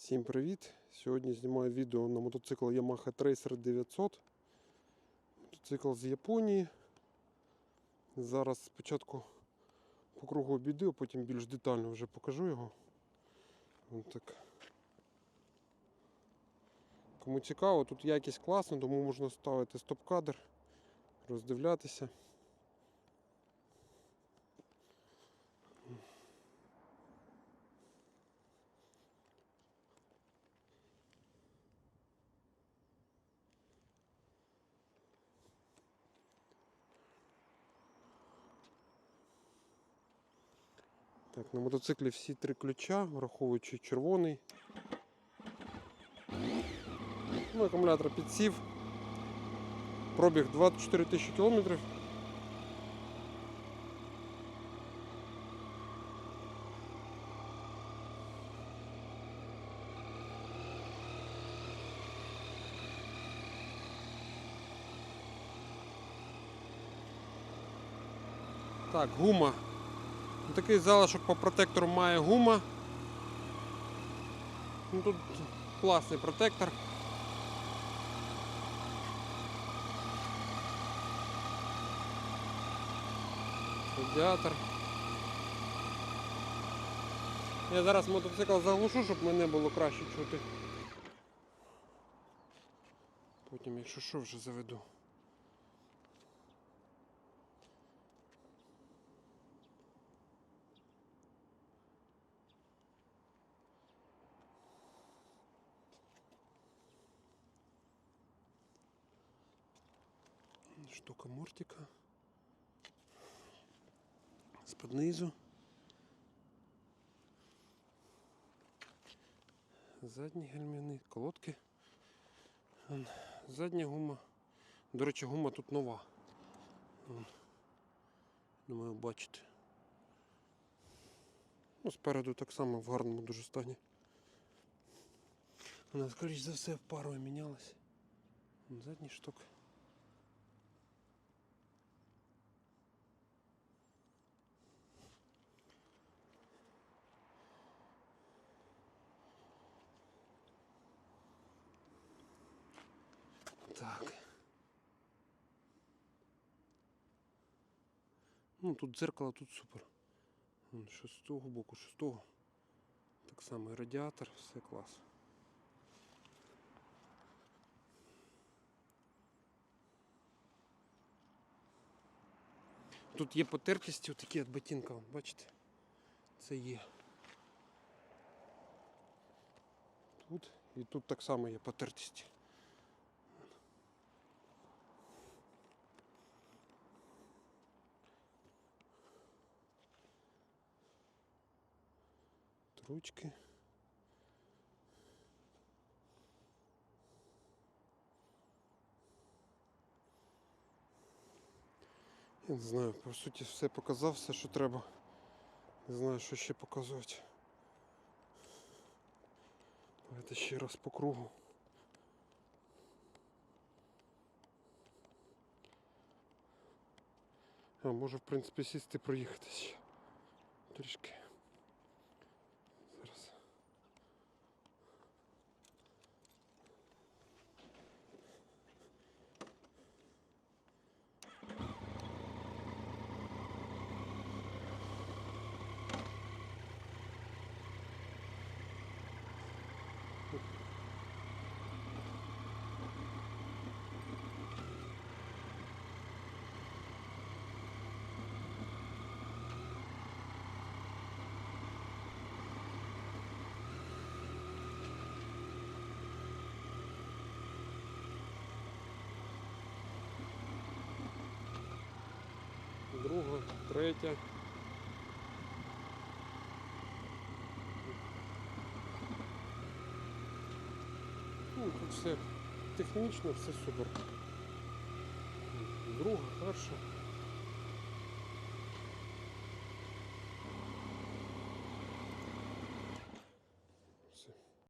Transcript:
Всім привіт! Сьогодні знімаю відео на мотоцикл Yamaha Tracer 900. Мотоцикл з Японії. Зараз спочатку по кругу обійду, а потім більш детально вже покажу його. Ось так. Кому цікаво, тут якість класна, тому можна ставити стоп-кадр, роздивлятися. Так, на мотоциклі всі три ключа, враховуючи червоний. Ну, акумулятор підсів. Пробіг 24 тисячі кілометрів. Так, гума Такий залишок по протектору має гума. Ну, Тут класний протектор. Радіатор. Я зараз мотоцикл заглушу, щоб мене було краще чути. Потім, якщо що, вже заведу. Штука мортика. З-під низу. Задні гальміни, колодки. Задня гума. До речі, гума тут нова. Думаю, бачите. Ну, спереду так само в гарному дуже стані. Вона, скоріш за все, парою мінялась. Вон Задній шток. Так. Ну, тут дзеркало, тут супер. Вон, з того боку, що з того. Так само і радіатор, все клас. Тут є потертості, такі від ботинка, бачите? Це є. Тут і тут так само є потертості. Ручки. Я не знаю, по суті все показав, все, що треба. Не знаю, що ще показувати. Давайте ще раз по кругу. А, можу в принципі сісти проїхатися. Трішки. Друга, третя. Ну, тут все технічно, все супер. Друга, перша.